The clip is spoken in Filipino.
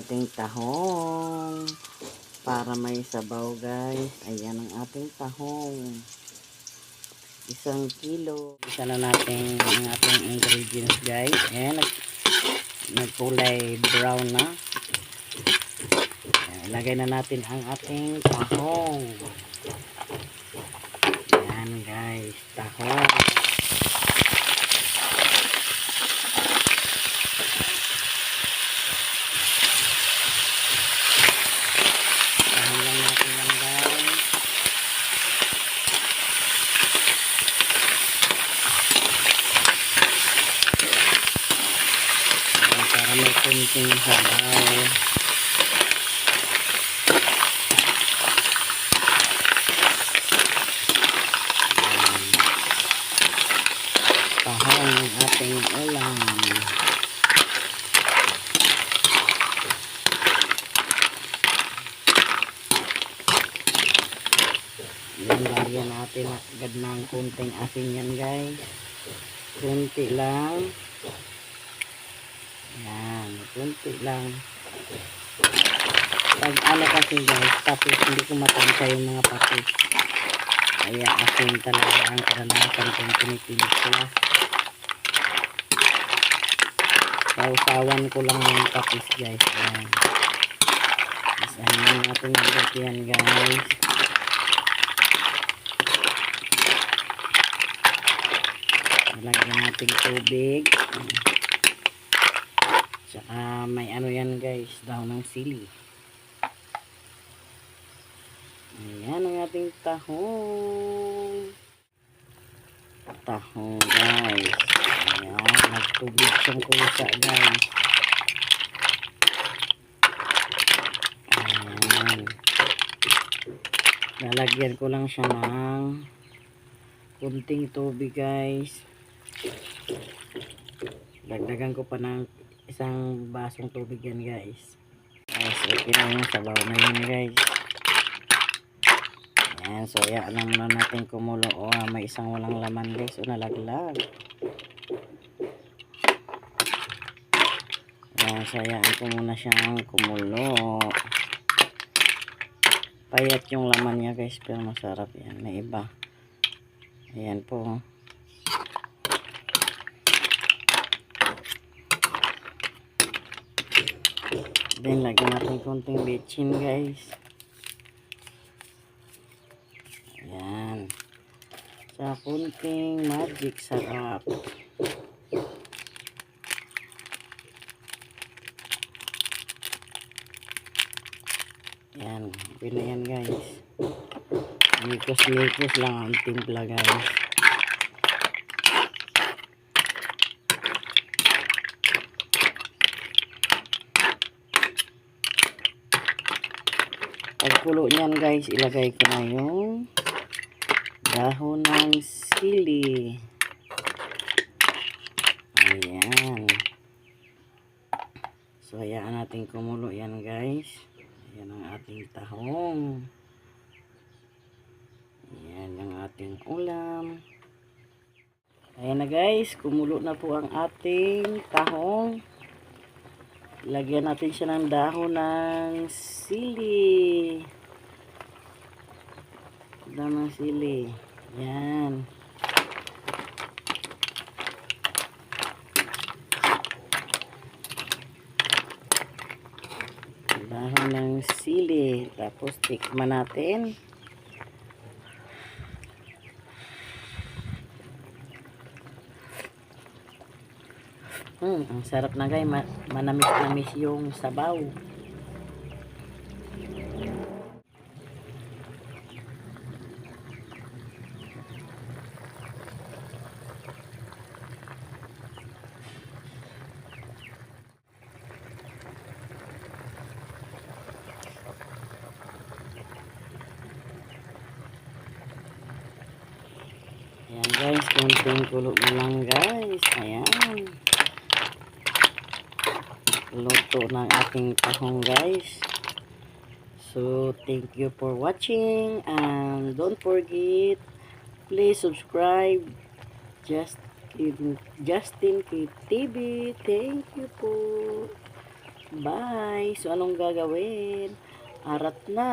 ating tahong. Para may sabaw guys. Ayan ang ating tahong. Isang kilo. Isa na natin ang ating ingredients guys. Ayan, nag, nagkulay brown na. Ayan, ilagay na natin ang ating tahong. Ayan guys, tahong. Para may kunting sabaw. tahong ang ating ulam. Yan, lagyan natin agad ng kunting asin yan guys. Kunti lang. Yan, kunti lang. Pag ano kasi guys, tapos hindi ko matangkay yung mga patis. Kaya asin talaga ang karanasan kong pinipilit ko. Sausawan ko lang yung tapis guys. Ayan. Isahin natin ang yan guys. Lagyan natin tubig. Tsaka may ano yan guys, daw ng sili. Ayan ang ating tahong. Tahong guys. Ayan, nagtubig siyang kusa guys. Ayan. Lalagyan ko lang siya ng kunting tubig guys. Dagdagan ko pa ng isang basong tubig yan guys. Guys, okay na yung sabaw na yun guys. Ayan, so yan lang muna natin kumulo. O, ah, may isang walang laman guys. O, nalaglag. Ayan, so yan ko muna siyang kumulo. Payat yung laman niya guys, pero masarap yan. May iba. Ayan po. Then, lagyan natin konting bitchin guys. Ayan. Sa kunting magic sarap. Ayan. Okay na yan guys. Nikos-nikos lang ang timpla guys. Pagkulo niyan guys, ilagay ko na yung dahon ng sili. Ayan. So, hayaan natin kumulo yan guys. Ayan ang ating tahong. Ayan ang ating ulam. Ayan na guys, kumulo na po ang ating tahong. Lagyan natin siya ng dahon ng sili. Dahon ng sili. Yan. Dahon ng sili. Tapos tikman natin. Hmm, ang sarap na guys. Ma manamis-namis yung sabaw. Ayan guys, kunting kulo na lang guys. Ayan. Luto ng ating tahong guys. So, thank you for watching. And don't forget, please subscribe. Just Justin K TV. Thank you po. Bye! So, anong gagawin? Arat na!